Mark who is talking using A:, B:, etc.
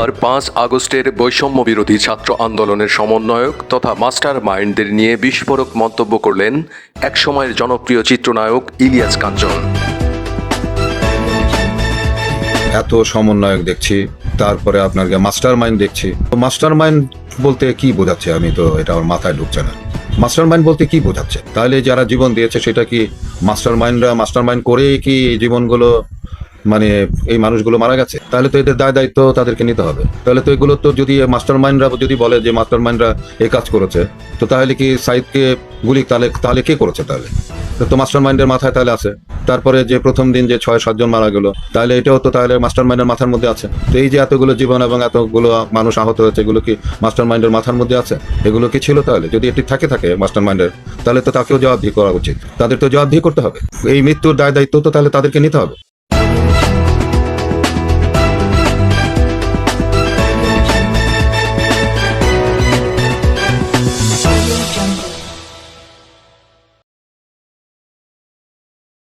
A: বুধবার পাঁচ আগস্টের বৈষম্য বিরোধী ছাত্র আন্দোলনের সমন্বয়ক তথা মাস্টার মাইন্ডদের নিয়ে বিস্ফোরক মন্তব্য করলেন একসময়ের জনপ্রিয় চিত্রনায়ক ইলিয়াস কাঞ্চন।
B: এত সমন্বয়ক দেখছি, তারপরে আপনার মাস্টার মাইন্ড দেখছি। মাস্টার মাইন্ড বলতে কি বোঝাচ্ছে? আমি তো এটা আমার মাথায় ঢুকছে না। মাস্টার মাইন্ড বলতে কি বোঝাচ্ছে? তাহলে যারা জীবন দিয়েছে, সেটা কি মাস্টার মাইন্ডরা মাস্টার মাইন্ড করেই কি জীবনগুলো মানে এই মানুষগুলো মারা গেছে, তাহলে তো এদের দায় দায়িত্ব তাদেরকে নিতে হবে। তাহলে তো এগুলো তো যদি মাস্টার মাইন্ডরা যদি বলে যে মাস্টার মাইন্ডরা এই কাজ করেছে, তো তাহলে কি সাইদকে গুলি তাহলে তাহলে কে করেছে তাহলে? তো মাস্টার মাইন্ডের মাথায় তাহলে আছে। তারপরে যে প্রথম দিন যে ছয়, সাতজন মারা গেল, তাহলে এটাও তো তাহলে মাস্টার মাইন্ডের মাথার মধ্যে আছে। তো এই যে এতগুলো জীবন এবং এতগুলো মানুষ আহত হয়েছে, এগুলো কি মাস্টার মাইন্ডের মাথার মধ্যে আছে? এগুলো কি ছিল তাহলে? যদি এটি থাকে থাকে মাস্টার মাইন্ডের তাহলে তো তাকেও জবাবদিহি করা উচিত। তাদের তো জবাবদিহি করতে হবে। এই মৃত্যুর দায় দায়িত্ব তো তাহলে তাদেরকে নিতে হবে।